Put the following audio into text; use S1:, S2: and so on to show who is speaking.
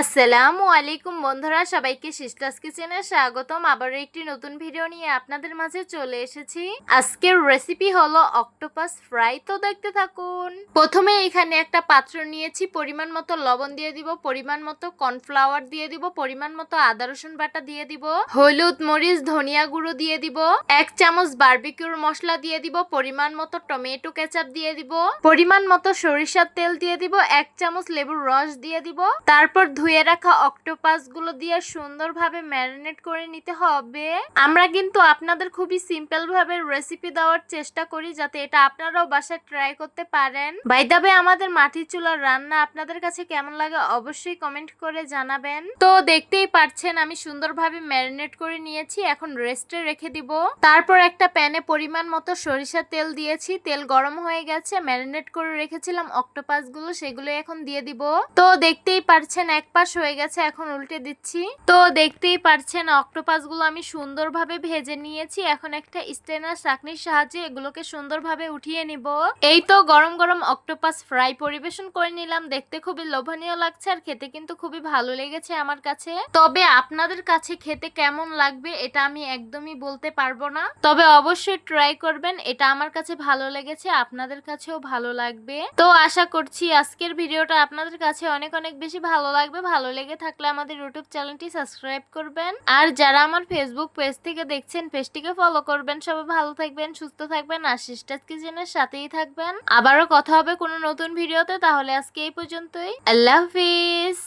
S1: আসসালামু আলাইকুম বন্ধুরা, সবাইকে সিস্টার্স কিচেনে স্বাগতম। আবার একটি নতুন ভিডিও নিয়ে আপনাদের মাঝে চলে এসেছি। আজকের রেসিপি হলো অক্টোপাস ফ্রাই তো দেখতে থাকুন। প্রথমে এখানে একটা পাত্র নিয়েছি, পরিমাণ মতো লবণ দিয়ে দিব, পরিমাণ মতো কর্নফ্লাওয়ার দিয়ে দিব, পরিমাণ মতো আদা, রসুন বাটা দিয়ে দিব, হলুদ, মরিচ, ধনিয়া গুঁড়ো দিয়ে দিব, এক চামচ বারবিকিউর মশলা দিয়ে দিব, পরিমাণ মতো টমেটো কেচাপ দিয়ে দিব, পরিমাণ মতো সরিষার তেল দিয়ে দিব, এক চামচ লেবুর রস দিয়ে দিব, তারপর ধুয়ে রাখা অক্টোপাসগুলো দিয়ে সুন্দরভাবে ম্যারিনেট করে নিতে হবে। আমরা কিন্তু আপনাদের খুবই সিম্পল ভাবে রেসিপি দেওয়ার চেষ্টা করি যাতে এটা আপনারাও বাসায় ট্রাই করতে পারেন। বাইদাবে আমাদের মাটির চুলার রান্না আপনাদের কাছে কেমন লাগে অবশ্যই কমেন্ট করে জানাবেন। তো দেখতেই পারছেন, আমি সুন্দরভাবে ম্যারিনেট করে নিয়েছি, এখন রেস্টে রেখে দিব। তারপর একটা প্যানে পরিমাণ মতো সরিষার তেল দিয়েছি, তেল গরম হয়ে গেছে, ম্যারিনেট করে রেখেছিলাম অক্টোপাসগুলো সেগুলো এখন দিয়ে দিব। তো দেখতেই পারছেন, এক পাশ হয়ে গেছে, এখন উল্টে দিচ্ছি। তো দেখতেই পারছেন অক্টোপাসগুলো আমি সুন্দরভাবে ভেজে নিয়েছি। এখন একটা স্টেনার চাকনির সাহায্যে এগুলোকে সুন্দরভাবে উঠিয়ে নিব। এই তো গরম গরম অক্টোপাস ফ্রাই পরিবেশন করে নিলাম। দেখতে খুবই লোভনীয় লাগছে আর খেতে কিন্তু খুবই ভালো লেগেছে আমার কাছে। তবে আপনাদের কাছে খেতে কেমন লাগবে এটা আমি একদমই বলতে পারব না। তবে অবশ্যই ট্রাই করবেন, এটা আমার কাছে ভালো লেগেছে, আপনাদের কাছেও ভালো লাগবে। তো আশা করছি আজকের ভিডিওটা আপনাদের কাছে অনেক অনেক বেশি ভালো লাগবে। ভালো লেগে থাকলে আমাদের ইউটিউব চ্যানেলটি সাবস্ক্রাইব করবেন। আর যারা আমার ফেসবুক পেজ থেকে দেখছেন পেজটিকে ফলো করবেন। সবাই ভালো থাকবেন, সুস্থ থাকবেন আর সিস্টার কিচেনের সাথেই থাকবেন। আবারও কথা হবে কোনো নতুন ভিডিওতে তাহলে আজকে এই পর্যন্তই। আল্লাহ হাফিজ।